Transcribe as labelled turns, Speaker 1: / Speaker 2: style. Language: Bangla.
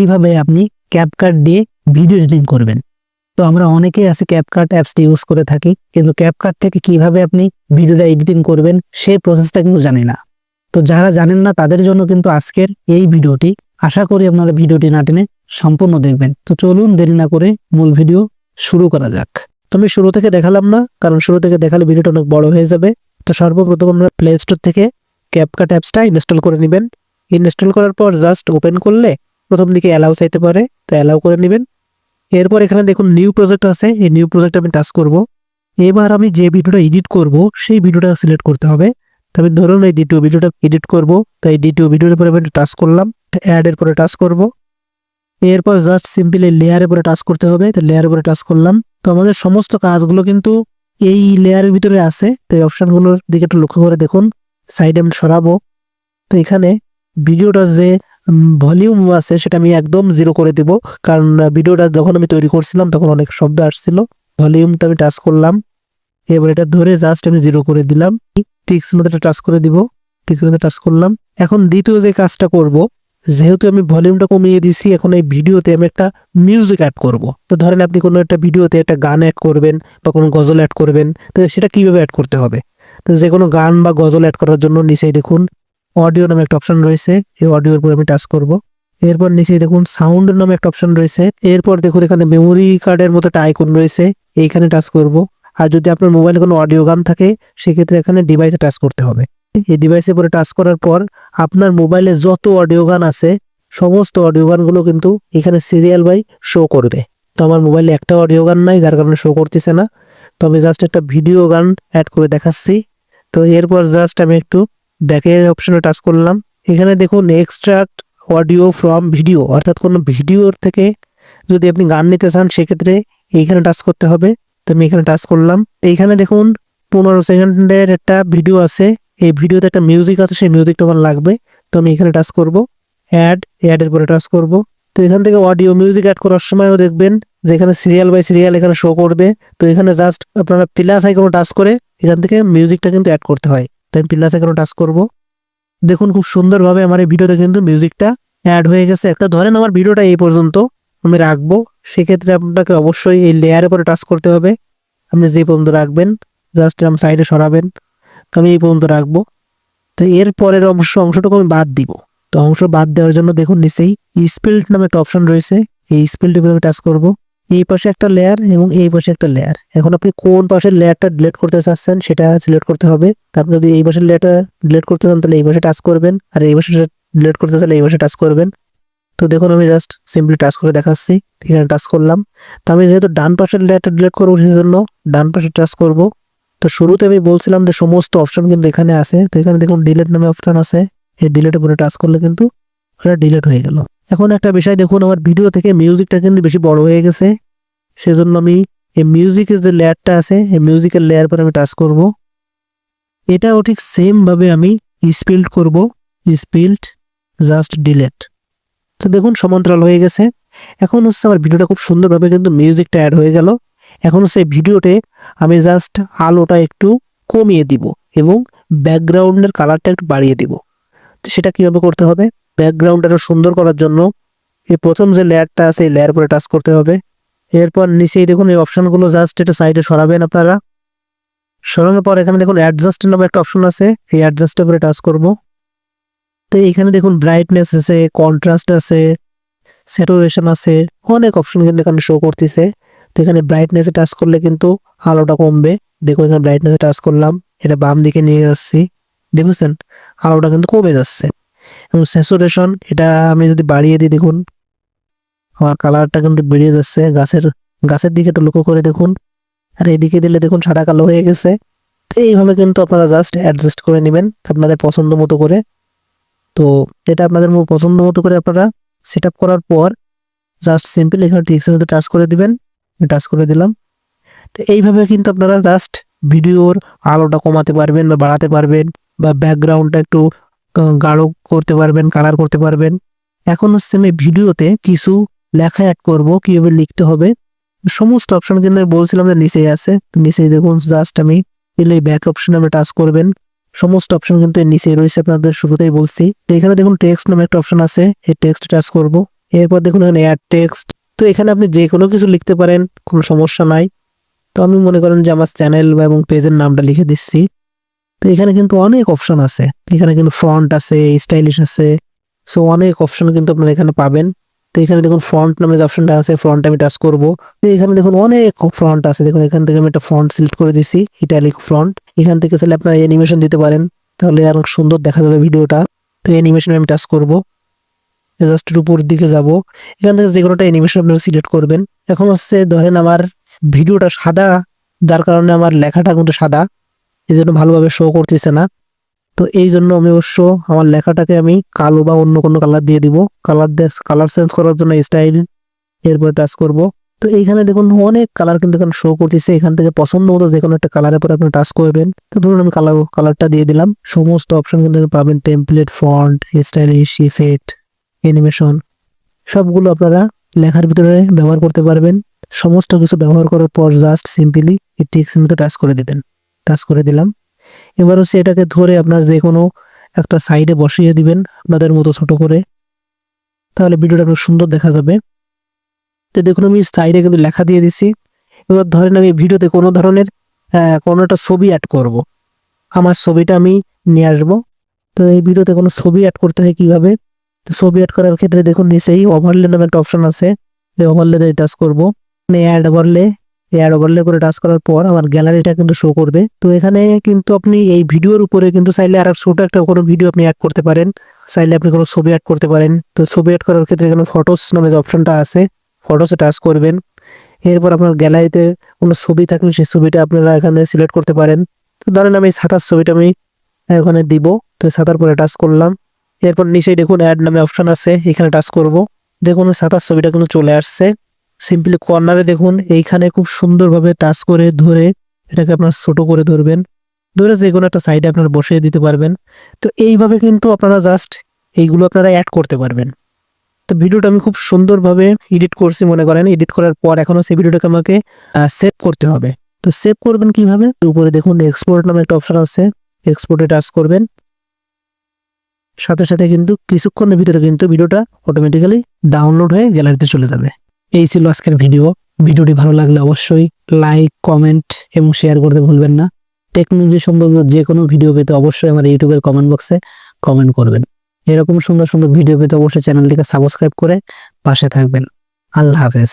Speaker 1: কীভাবে আপনি ক্যাপকাট দিয়ে ভিডিও এডিটিং করবেন? তো আমরা অনেকেই আছে ক্যাপকাট অ্যাপসটি ইউজ করে থাকি, কিন্তু ক্যাপকাট থেকে কীভাবে আপনি ভিডিওটা এডিটিং করবেন, সেই প্রসেসটা কিন্তু জানি না। তো যারা জানেন না, তাদের জন্য কিন্তু আজকের এই ভিডিওটি আশা করি আপনারা ভিডিওটি না টেনে সম্পূর্ণ দেখবেন। তো চলুন দেরি না করে মূল ভিডিও শুরু করা যাক। তো আমি শুরু থেকে দেখালাম না, কারণ শুরু থেকে দেখালে ভিডিওটা অনেক বড় হয়ে যাবে। তো সর্বপ্রথম আমরা প্লে স্টোর থেকে ক্যাপকাট অ্যাপসটা ইনস্টল করে নেবেন। ইনস্টল করার পর জাস্ট ওপেন করলে প্রথম দিকে অ্যালাউ চাইতে পারে, তো অ্যালাউ করে নেবেন। এরপর এখানে দেখুন নিউ প্রজেক্ট আছে, এই নিউ প্রজেক্ট আমি টাচ করব। এবার আমি যে ভিডিওটা এডিট করব, সেই ভিডিওটা সিলেক্ট করতে হবে। তবে ধরুন এই দ্বিতীয় ভিডিওটা এডিট করব, তো এই দ্বিতীয় ভিডিওর উপরে আমি টাচ করলাম অ্যাড এর পরে টাচ করব। এরপর জাস্ট সিম্পলি লেয়ারের উপরে টাচ করতে হবে, তো লেয়ারের উপরে টাচ করলাম। তো আমাদের সমস্ত কাজগুলো কিন্তু এই লেয়ারের ভিতরে আছে, তো এই অপশনগুলোর দিকে একটু লক্ষ্য করে দেখুন। সাইডে আমি সরাবো। তো এখানে ভিডিওটা যে ভলিউম আছে, সেটা আমি একদম জিরো করে দিব। কারণ ভিডিওটা যখন আমি তৈরি করছিলাম, তখন অনেক শব্দ আসছিল। ভলিউমটা আমি টাচ করলাম। এবার এটা ধরে জাস্ট আমি জিরো করে দিলাম। টিক্স মধ্যে টাচ করে দিব। টিক্স মধ্যে টাচ করলাম। এখন দ্বিতীয় যে কাজটা করব, যেহেতু আমি ভলিউমটা কমিয়ে দিছি, এখন এই ভিডিওতে আমি একটা মিউজিক অ্যাড করব। তো ধরেন আপনি কোনো একটা ভিডিওতে একটা গান অ্যাড করবেন বা কোনো গজল অ্যাড করবেন, তো সেটা কীভাবে অ্যাড করতে হবে? তো যে কোনো গান বা গজল অ্যাড করার জন্য নিচেই দেখুন অডিও নামে একটা অপশন রয়েছে, এই অডিওর উপর আমি টাচ করব। এরপর নিচে দেখুন সাউন্ড নামে একটা অপশন রয়েছে। এরপর দেখুন এখানে মেমোরি কার্ডের মতো একটা আইকন রয়েছে, এইখানে টাচ করব। আর যদি আপনার মোবাইলে কোনো অডিও গান থাকে, সেক্ষেত্রে এখানে ডিভাইসে টাচ করতে হবে। এই ডিভাইসে পরে টাচ করার পর আপনার মোবাইলে যত অডিও গান আছে, সমস্ত অডিও গানগুলো কিন্তু এখানে সিরিয়াল বাই শো করবে। তো আমার মোবাইলে একটা অডিও গান নাই, যার কারণে শো করতেছে না। তো আমি জাস্ট একটা ভিডিও গান অ্যাড করে দেখাচ্ছি। তো এরপর জাস্ট আমি একটু ব্যাকের অপশনে টাচ করলাম। এখানে দেখুন এক্সট্রাক্ট অডিও ফ্রম ভিডিও অর্থাৎ কোনো ভিডিওর থেকে যদি আপনি গান নিতে চান, সেক্ষেত্রে এইখানে টাচ করতে হবে। তো আমি এখানে টাচ করলাম। এইখানে দেখুন পনেরো সেকেন্ডের একটা ভিডিও আছে। এই ভিডিওতে একটা মিউজিক আছে, সেই মিউজিকটা আমার লাগবে। তো আমি এখানে টাচ করব। অ্যাড অ্যাডের পরে টাচ করব। তো এখান থেকে অডিও মিউজিক অ্যাড করার সময়ও দেখবেন যে এখানে সিরিয়াল বাই সিরিয়াল এখানে শো করবে। তো এখানে জাস্ট আপনারা প্লাস আইকনে টাচ করে এখান থেকে মিউজিকটা কিন্তু অ্যাড করতে হয়। তো আমি আইকনে টাচ করব? দেখুন খুব সুন্দরভাবে আমার এই ভিডিওতে কিন্তু মিউজিকটা অ্যাড হয়ে গেছে। একটা ধরেন আমার ভিডিওটা এই পর্যন্ত আমি রাখব। সেক্ষেত্রে আপনাকে অবশ্যই এই লেয়ারের পরে টাচ করতে হবে। আপনি যে পর্যন্ত রাখবেন জাস্ট এরকম সাইডে সরাবেন। তো আমি এই পর্যন্ত রাখব। তো এর পরের অংশ, অংশটুকু আমি বাদ দিব। তো অংশ বাদ দেওয়ার জন্য দেখুন নিচেই স্পিল্ড নামে একটা অপশন রয়েছে। এই স্পিল্ড উপরে আমি টাচ করব। এই পাশে একটা লেয়ার এবং এই পাশে একটা লেয়ার এখন আপনি কোন পাশের লেয়ারটা ডিলেট করতে চাচ্ছেন সেটা সিলেক্ট করতে হবে। তারপর যদি এই পাশের লেয়ারটা ডিলেট করতে চান তাহলে এই পাশে টাচ করবেন। আর এই পাশে ডিলেট করতে চাইলে এই পাশে টাচ করবেন। তো দেখুন আমি জাস্ট সিম্পলি টাচ করে দেখাচ্ছি। এখানে টাচ করলাম। তো আমি যেহেতু ডান পাশের লেয়ারটা ডিলেট করব সেই জন্য ডান পাশে টাচ করব। তো শুরুতে আমি বলছিলাম যে সমস্ত অপশন কিন্তু এখানে আছে। তো এখানে দেখুন ডিলেট নামে অপশন আছে। এই ডিলেটের উপরে টাচ করলে কিন্তু ওটা ডিলেট হয়ে গেল। এখন একটা বিষয় দেখুন, আমার ভিডিও থেকে মিউজিকটা কিন্তু বেশি বড় হয়ে গেছে। সেজন্য আমি এই মিউজিকের যে লেয়ারটা আছে, এই মিউজিকের লেয়ার পরে আমি টাচ করব। এটাও ঠিক সেম ভাবে আমি স্পিল্ড করব। স্পিল্ড জাস্ট ডিলেট তো দেখুন, সমান্তরাল হয়ে গেছে। এখন হচ্ছে আমার ভিডিওটা খুব সুন্দরভাবে কিন্তু মিউজিকটা অ্যাড হয়ে গেল। এখন হচ্ছে ভিডিওতে আমি জাস্ট আলোটা একটু কমিয়ে দিব এবং ব্যাকগ্রাউন্ডের কালারটা একটু বাড়িয়ে দিব। তো সেটা কীভাবে করতে হবে? ব্যাকগ্রাউন্ড আরও সুন্দর করার জন্য এই প্রথম যে লেয়ারটা আছে, এই লেয়ার পরে টাচ করতে হবে। এরপর নিচেই দেখুন এই অপশনগুলো জাস্ট একটু সাইডে সরাবেন আপনারা। সরানোর পর এখানে দেখুন অ্যাডজাস্ট নামে একটা অপশন আছে, এই অ্যাডজাস্টের উপরে টাচ করব। তো এখানে দেখুন ব্রাইটনেস আছে, কন্ট্রাস্ট আছে, স্যাচুরেশন আছে, অনেক অপশন কিন্তু এখানে শো করতেছে। তো এখানে ব্রাইটনেসে টাচ করলে কিন্তু আলোটা কমবে। দেখুন এখানে ব্রাইটনেসে টাচ করলাম, এটা বাম দিকে নিয়ে যাচ্ছি। দেখুছেন আলোটা কিন্তু কমে যাচ্ছে। এবং স্যাচুরেশন এটা আমি যদি বাড়িয়ে দিই, দেখুন, আমার কালারটা কিন্তু বেরিয়ে যাচ্ছে। গাছের গাছের দিকে একটু লক্ষ্য করে দেখুন। আর এদিকে দিলে দেখুন, সাদা কালো হয়ে গেছে। তো এইভাবে কিন্তু আপনারা জাস্ট অ্যাডজাস্ট করে নেবেন আপনাদের পছন্দ মতো করে। তো এটা আপনাদের পছন্দ মতো করে আপনারা সেট করার পর জাস্ট সিম্পল এখানে টিক্সের মধ্যে টাচ করে দিবেন। টাচ করে দিলাম। তো এইভাবে কিন্তু আপনারা জাস্ট ভিডিওর আলোটা কমাতে পারবেন বা বাড়াতে পারবেন বা ব্যাকগ্রাউন্ডটা একটু গাঢ় করতে পারবেন কালার করতে পারবেন। এখন হচ্ছে আমি ভিডিওতে কিছু লেখা অ্যাড করব, কীভাবে লিখতে হবে। সমস্ত অপশন কিন্তু বলছিলাম যে নিচেই আছে। নিচেই দেখুন জাস্ট আমি এলে ব্যাক অপশনে আপনি টাচ করবেন। সমস্ত অপশন কিন্তু এর নিচেই রয়েছে আপনাদের, শুরুতেই বলছি। তো এখানে দেখুন টেক্সট নামে একটা অপশন আছে, এই টেক্সট টাচ করব। এরপর দেখুন, এখানে অ্যাড টেক্সট তো এখানে আপনি যে কোনো কিছু লিখতে পারেন, কোনো সমস্যা নাই। তো আমি মনে করেন যে আমার চ্যানেল বা এবং পেজের নামটা লিখে দিচ্ছি। তো এখানে কিন্তু অনেক অপশন আছে। এখানে কিন্তু ফ্রন্ট আছে স্টাইলিশ আছে সো অনেক অপশন কিন্তু আপনারা এখানে পাবেন। তো এখানে দেখুন ফ্রন্ট নামে যে অপশনটা আছে ফ্রন্ট আমি টাচ করব। এখানে দেখুন অনেক ফ্রন্ট আছে। দেখুন এখান থেকে আমি একটা ফ্রন্ট সিলেক্ট করে দিছি ইটালিক ফ্রন্ট এখান থেকে চাইলে আপনারা অ্যানিমেশন দিতে পারেন, তাহলে অনেক সুন্দর দেখা যাবে ভিডিওটা। তো অ্যানিমেশন আমি টাচ করব। জাস্ট উপর দিকে যাব। এখান থেকে যে কোনোটা অ্যানিমেশন আপনারা সিলেক্ট করবেন। এখন হচ্ছে ধরেন আমার ভিডিওটা সাদা, যার কারণে আমার লেখাটা কিন্তু সাদা। এই জন্য ভালোভাবে শো করতেছে না। তো এই জন্য আমি অবশ্য আমার লেখাটাকে আমি কালো বা অন্য কোনো কালার দিয়ে দিব। কালার কালার চেঞ্জ করার জন্য স্টাইল এরপরে টাচ করব। তো এইখানে দেখুন অনেক কালার কিন্তু এখানে শো করতেছে। এখান থেকে পছন্দ মতো যে কোনো একটা কালারের পর আপনি টাচ করবেন। তো ধরুন আমি কালার কালারটা দিয়ে দিলাম। সমস্ত অপশন কিন্তু পাবেন। Template font stylish effect animation সবগুলো আপনারা লেখার ভিতরে ব্যবহার করতে পারবেন। সমস্ত কিছু ব্যবহার করার পর জাস্ট সিম্পলি এই টেক্সের মধ্যে টাচ করে দিবেন। টাচ করে দিলাম। এবার হচ্ছে এটাকে ধরে আপনার যে কোনো একটা সাইডে বসিয়ে দিবেন আপনাদের মতো ছোট করে। তাহলে ভিডিওটা খুব সুন্দর দেখা যাবে। তো দেখুন আমি সাইডে কিন্তু লেখা দিয়ে দিছি। এবার ধরেন আমি ভিডিওতে কোনো ধরনের কোনো একটা ছবি অ্যাড করব। আমার ছবিটা আমি নিয়ে আসব। তো এই ভিডিওতে কোনো ছবি অ্যাড করতে হয় কীভাবে? তো ছবি অ্যাড করার ক্ষেত্রে দেখুন নিচেই ওভারলে নামে একটা অপশন আছে। এই ওভারলেতে টাচ করব। অ্যাড ওভারলে অ্যাড ওভারলে করে টাচ করার পর আমার গ্যালারিটা কিন্তু শো করবে। তো এখানে কিন্তু আপনি এই ভিডিওর উপরে কিন্তু চাইলে আর ছোট একটা কোনো ভিডিও আপনি অ্যাড করতে পারেন। চাইলে আপনি কোনো ছবি অ্যাড করতে পারেন। তো ছবি অ্যাড করার ক্ষেত্রে এখানে ফটোস নামে যে অপশনটা আছে ফটোসে টাচ করবেন। এরপর আপনার গ্যালারিতে কোনো ছবি থাকলে সেই ছবিটা আপনারা এখানে সিলেক্ট করতে পারেন। তো ধরেন আমি ছাতার ছবিটা আমি এখানে দিব। তো ছাতার পরে টাচ করলাম। এরপর নিচেই দেখুন অ্যাড নামে অপশন আছে, এখানে টাচ করব। দেখুন ছাতার ছবিটা কিন্তু চলে আসছে। সিম্পলি কর্নারে দেখুন, এইখানে খুব সুন্দরভাবে টাচ করে ধরে এটাকে আপনার ছোট করে ধরবেন। ধরে যে কোনো একটা সাইডে আপনারা বসিয়ে দিতে পারবেন। তো এইভাবে কিন্তু আপনারা জাস্ট এইগুলো আপনারা অ্যাড করতে পারবেন। তো ভিডিওটা আমি খুব সুন্দরভাবে এডিট করছি মনে করেন। এডিট করার পর এখনও সেই ভিডিওটাকে আমাকে সেভ করতে হবে। তো সেভ করবেন কীভাবে? উপরে দেখুন এক্সপোর্ট নামে একটা অপশান আছে। এক্সপোর্টে টাচ করবেন। সাথে সাথে কিন্তু কিছুক্ষণের ভিতরে কিন্তু ভিডিওটা অটোমেটিক্যালি ডাউনলোড হয়ে গ্যালারিতে চলে যাবে। এই ছিল আজকের ভিডিও। ভিডিওটি ভালো লাগলে অবশ্যই লাইক কমেন্ট এবং শেয়ার করতে ভুলবেন না। টেকনোলজি সম্পর্কিত যে কোনো ভিডিও পেতে অবশ্যই আমার ইউটিউবের কমেন্ট বক্সে কমেন্ট করবেন। এরকম সুন্দর সুন্দর ভিডিও পেতে অবশ্যই চ্যানেলটিকে সাবস্ক্রাইব করে পাশে থাকবেন। আল্লাহ হাফেজ।